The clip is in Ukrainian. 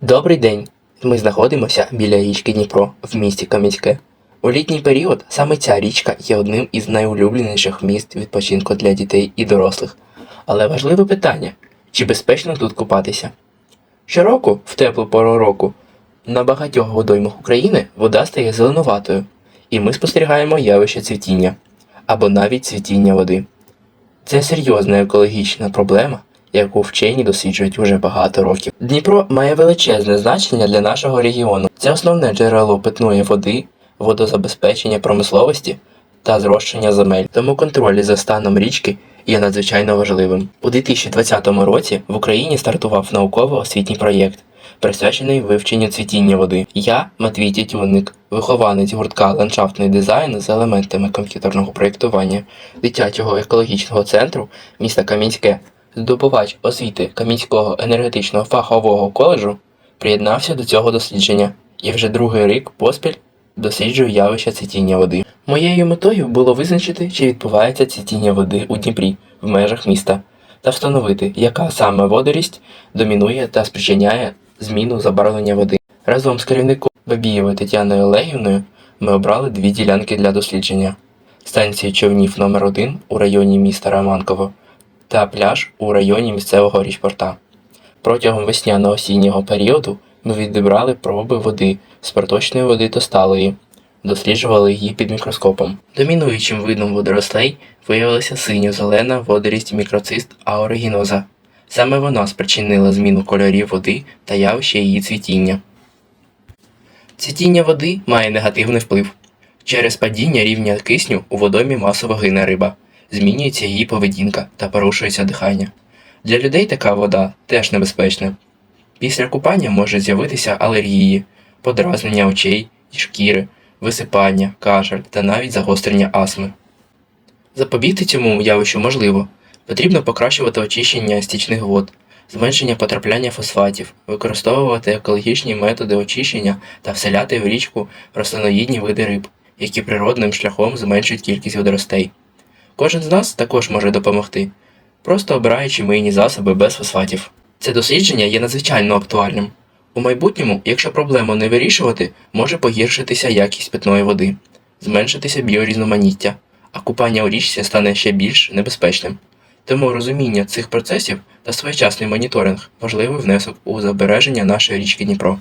Добрий день! Ми знаходимося біля річки Дніпро в місті Кам'янське. У літній період саме ця річка є одним із найулюбленіших місць відпочинку для дітей і дорослих. Але важливе питання: чи безпечно тут купатися? Щороку, в теплу пору року, на багатьох водоймах України вода стає зеленуватою, і ми спостерігаємо явище цвітіння або навіть цвітіння води. Це серйозна екологічна проблема, яку вчені досліджують уже багато років. Дніпро має величезне значення для нашого регіону. Це основне джерело питної води, водозабезпечення промисловості та зрощення земель. Тому контроль за станом річки є надзвичайно важливим. У 2020 році в Україні стартував науково-освітній проєкт, присвячений вивченню цвітіння води. Я, Матвій Тютюнник, вихованець гуртка ландшафтний дизайн з елементами комп'ютерного проєктування дитячого екологічного центру міста Кам'янське, здобувач освіти Кам'янського енергетичного фахового коледжу, приєднався до цього дослідження і вже другий рік поспіль досліджую явище цвітіння води. Моєю метою було визначити, чи відбувається цвітіння води у Дніпрі в межах міста, та встановити, яка саме водорість домінує та спричиняє зміну забарвлення води. Разом з керівником Бабієвою Тетяною Олегівною ми обрали дві ділянки для дослідження: станцію човнів номер 1 у районі міста Романково та пляж у районі місцевого річпорта. Протягом весняно-осіннього періоду ми відібрали проби води з проточної води до сталої, досліджували її під мікроскопом. Домінуючим видом водорослей виявилася синьо-зелена водорість мікроцист аоригіноза. Саме вона спричинила зміну кольорів води та явище її цвітіння. Цвітіння води має негативний вплив. Через падіння рівня кисню у водомі масово гине риба, змінюється її поведінка та порушується дихання. Для людей така вода теж небезпечна. Після купання може з'явитися алергії, подразнення очей і шкіри, висипання, кашель та навіть загострення астми. Запобігти цьому явищу можливо. Потрібно покращувати очищення стічних вод, зменшення потрапляння фосфатів, використовувати екологічні методи очищення та вселяти в річку рослиноїдні види риб, які природним шляхом зменшують кількість водоростей. Кожен з нас також може допомогти, просто обираючи мийні засоби без фосфатів. Це дослідження є надзвичайно актуальним. У майбутньому, якщо проблему не вирішувати, може погіршитися якість питної води, зменшитися біорізноманіття, а купання у річці стане ще більш небезпечним. Тому розуміння цих процесів та своєчасний моніторинг важливий внесок у збереження нашої річки Дніпро.